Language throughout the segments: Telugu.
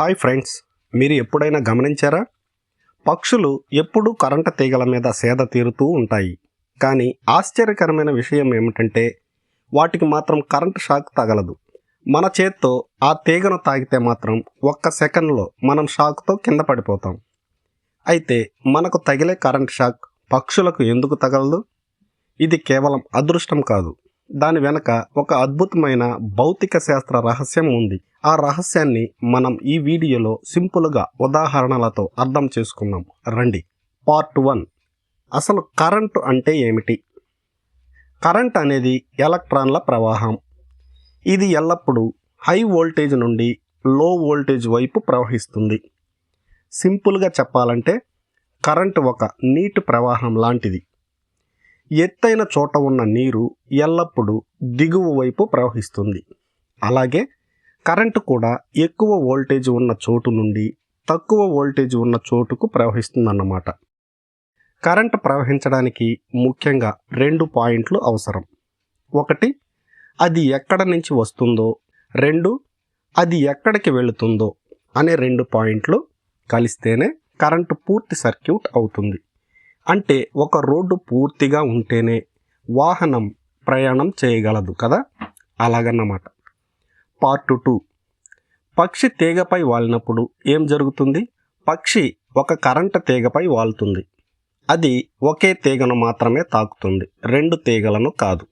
హాయ్ ఫ్రెండ్స్ మీరు ఎప్పుడైనా గమనించారా? పక్షులు ఎప్పుడూ కరెంటు తీగల మీద సేద తీరుతూ ఉంటాయి. కానీ ఆశ్చర్యకరమైన విషయం ఏమిటంటే వాటికి మాత్రం కరెంటు షాక్ తగలదు. మన చేత్తో ఆ తీగను తాగితే మాత్రం ఒక్క సెకండ్లో మనం షాక్తో కింద పడిపోతాం. అయితే మనకు తగిలే కరెంట్ షాక్ పక్షులకు ఎందుకు తగలదు? ఇది కేవలం అదృష్టం కాదు. దాని వెనక ఒక అద్భుతమైన భౌతిక శాస్త్ర రహస్యం ఉంది. ఆ రహస్యాన్ని మనం ఈ వీడియోలో సింపుల్గా ఉదాహరణలతో అర్థం చేసుకుందాం. రండి. Part one. అసలు కరెంటు అంటే ఏమిటి? కరెంట్ అనేది ఎలక్ట్రాన్ల ప్రవాహం. ఇది ఎల్లప్పుడూ హై వోల్టేజ్ నుండి లో వోల్టేజ్ వైపు ప్రవహిస్తుంది. సింపుల్గా చెప్పాలంటే కరెంట్ ఒక నీటి ప్రవాహం లాంటిది. ఎత్తైన చోట ఉన్న నీరు ఎల్లప్పుడూ దిగువ వైపు ప్రవహిస్తుంది. అలాగే కరెంటు కూడా ఎక్కువ వోల్టేజ్ ఉన్న చోటు నుండి తక్కువ వోల్టేజ్ ఉన్న చోటుకు ప్రవహిస్తుందన్నమాట. కరెంట్ ప్రవహించడానికి ముఖ్యంగా రెండు పాయింట్లు అవసరం. ఒకటి అది ఎక్కడ నుంచి వస్తుందో. రెండు అది ఎక్కడికి వెళుతుందో అనే రెండు పాయింట్లు కలిస్తేనే కరెంటు పూర్తి సర్క్యూట్ అవుతుంది. అంటే ఒక రోడ్డు పూర్తిగా ఉంటేనే వాహనం ప్రయాణం చేయగలదు కదా? అలాగన్నమాట. Part two. పక్షి తీగపై వాలినప్పుడు ఏం జరుగుతుంది? పక్షి ఒక కరెంటు తీగపై వాలుతుంది. అది ఒకే తీగను మాత్రమే తాకుతుంది. రెండు తీగలను కాదు.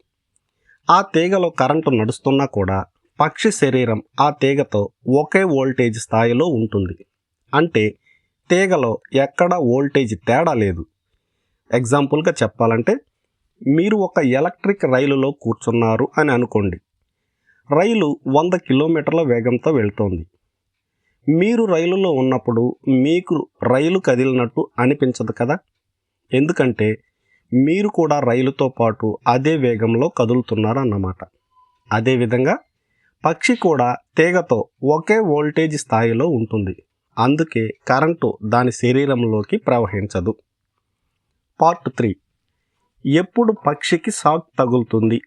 ఆ తీగలో కరెంటు నడుస్తున్నా కూడా పక్షి శరీరం ఆ తీగతో ఒకే వోల్టేజ్ స్థాయిలో ఉంటుంది. అంటే తీగలో ఎక్కడ వోల్టేజ్ తేడా లేదు. ఎగ్జాంపుల్గా చెప్పాలంటే మీరు ఒక ఎలక్ట్రిక్ రైలులో కూర్చున్నారు అని అనుకోండి. రైలు వంద కిలోమీటర్ల వేగంతో వెళ్తోంది. మీరు రైలులో ఉన్నప్పుడు మీకు రైలు కదిలినట్టు అనిపించదు కదా? ఎందుకంటే మీరు కూడా రైలుతో పాటు అదే వేగంలో కదులుతున్నారు అన్నమాట అదేవిధంగా పక్షి కూడా తీగతో ఒకే వోల్టేజ్ స్థాయిలో ఉంటుంది. అందుకే కరెంటు దాని శరీరంలోకి ప్రవహించదు. Part three. ఎప్పుడు పక్షికి షాక్ తగులుతుంది?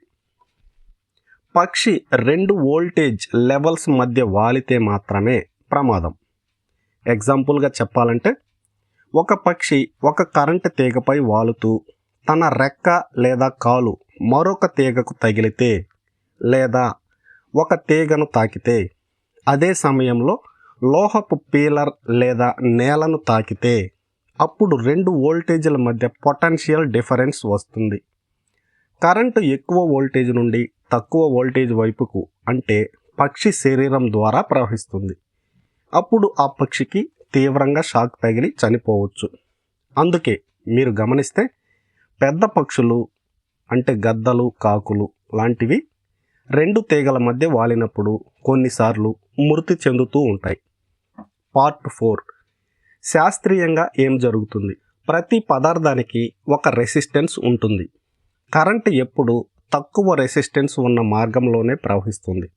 పక్షి రెండు వోల్టేజ్ లెవెల్స్ మధ్య వాలితే మాత్రమే ప్రమాదం. ఎగ్జాంపుల్గా చెప్పాలంటే ఒక పక్షి ఒక కరెంటు తీగపై వాలుతూ తన రెక్క లేదా కాలు మరొక తీగకు తగిలితే లేదా ఒక తీగను తాకితే అదే సమయంలో లోహపు పీలర్ లేదా నేలను తాకితే అప్పుడు రెండు వోల్టేజ్ల మధ్య పొటెన్షియల్ డిఫరెన్స్ వస్తుంది. కరెంటు ఎక్కువ వోల్టేజ్ నుండి తక్కువ వోల్టేజ్ వైపుకు అంటే పక్షి శరీరం ద్వారా ప్రవహిస్తుంది. అప్పుడు ఆ పక్షికి తీవ్రంగా షాక్ తగిలి చనిపోవచ్చు. అందుకే మీరు గమనిస్తే పెద్ద పక్షులు అంటే గద్దలు కాకులు లాంటివి రెండు తీగల మధ్య వాలినప్పుడు కొన్నిసార్లు మృతి చెందుతూ ఉంటాయి. పార్ట్ ఫోర్ శాస్త్రీయంగా ఏం జరుగుతుంది? ప్రతి పదార్థానికి ఒక రెసిస్టెన్స్ ఉంటుంది. కరెంట్ ఎప్పుడు తక్కువ రెసిస్టెన్స్ ఉన్న మార్గంలోనే ప్రవహిస్తుంది.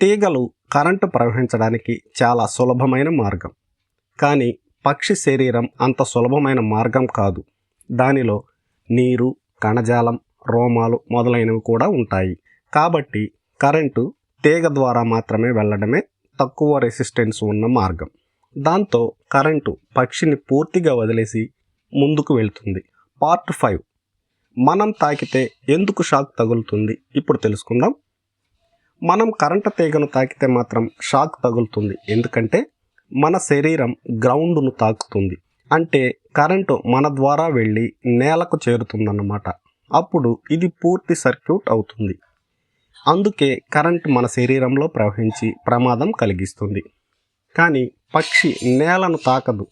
తీగలు కరెంటు ప్రవహించడానికి చాలా సులభమైన మార్గం. కానీ పక్షి శరీరం అంత సులభమైన మార్గం కాదు. దానిలో నీరు కణజాలం రోమాలు మొదలైనవి కూడా ఉంటాయి. కాబట్టి కరెంటు తీగ ద్వారా మాత్రమే వెళ్ళడమే తక్కువ రెసిస్టెన్స్ ఉన్న మార్గం. దాంతో కరెంటు పక్షిని పూర్తిగా వదిలేసి ముందుకు వెళ్తుంది. Part five. మనం తాకితే ఎందుకు షాక్ తగులుతుంది? ఇప్పుడు తెలుసుకుందాం. మనం కరెంటు తీగను తాకితే మాత్రం షాక్ తగులుతుంది. ఎందుకంటే మన శరీరం గ్రౌండ్ను తాకుతుంది. అంటే కరెంటు మన ద్వారా వెళ్ళి నేలకు చేరుతుందన్నమాట. అప్పుడు ఇది పూర్తి సర్క్యూట్ అవుతుంది. అందుకే కరెంట్ మన శరీరంలో ప్రవహించి ప్రమాదం కలిగిస్తుంది. కానీ పక్షి నేలను తాకదు.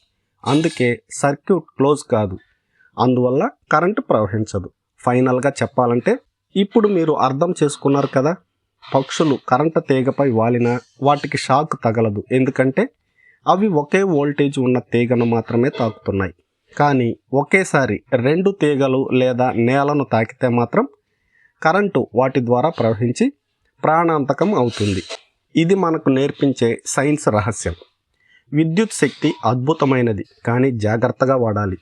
అందుకే సర్క్యూట్ క్లోజ్ కాదు. అందువల్ల కరెంటు ప్రవహించదు. ఫైనల్గా చెప్పాలంటే ఇప్పుడు మీరు అర్థం చేసుకున్నారు కదా పక్షులు కరెంటు తీగపై వాలినా వాటికి షాక్ తగలదు. ఎందుకంటే అవి ఒకే వోల్టేజ్ ఉన్న తీగను మాత్రమే తాకుతున్నాయి. కానీ ఒకేసారి రెండు తీగలు లేదా నేలను తాకితే మాత్రం కరెంటు వాటి ద్వారా ప్రవహించి ప్రాణాంతకం అవుతుంది. ఇది మనకు నేర్పించే సైన్స్ రహస్యం. విద్యుత్ శక్తి అద్భుతమైనది కానీ జాగ్రత్తగా వాడాలి.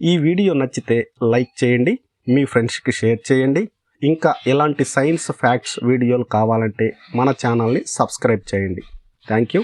ఈ వీడియో నచ్చితే లైక్ చేయండి మీ ఫ్రెండ్స్కి షేర్ చేయండి. ఇంకా ఇలాంటి సైన్స్ ఫ్యాక్ట్స్ వీడియోలు కావాలంటే మన ఛానల్ని సబ్స్క్రైబ్ చేయండి. Thank you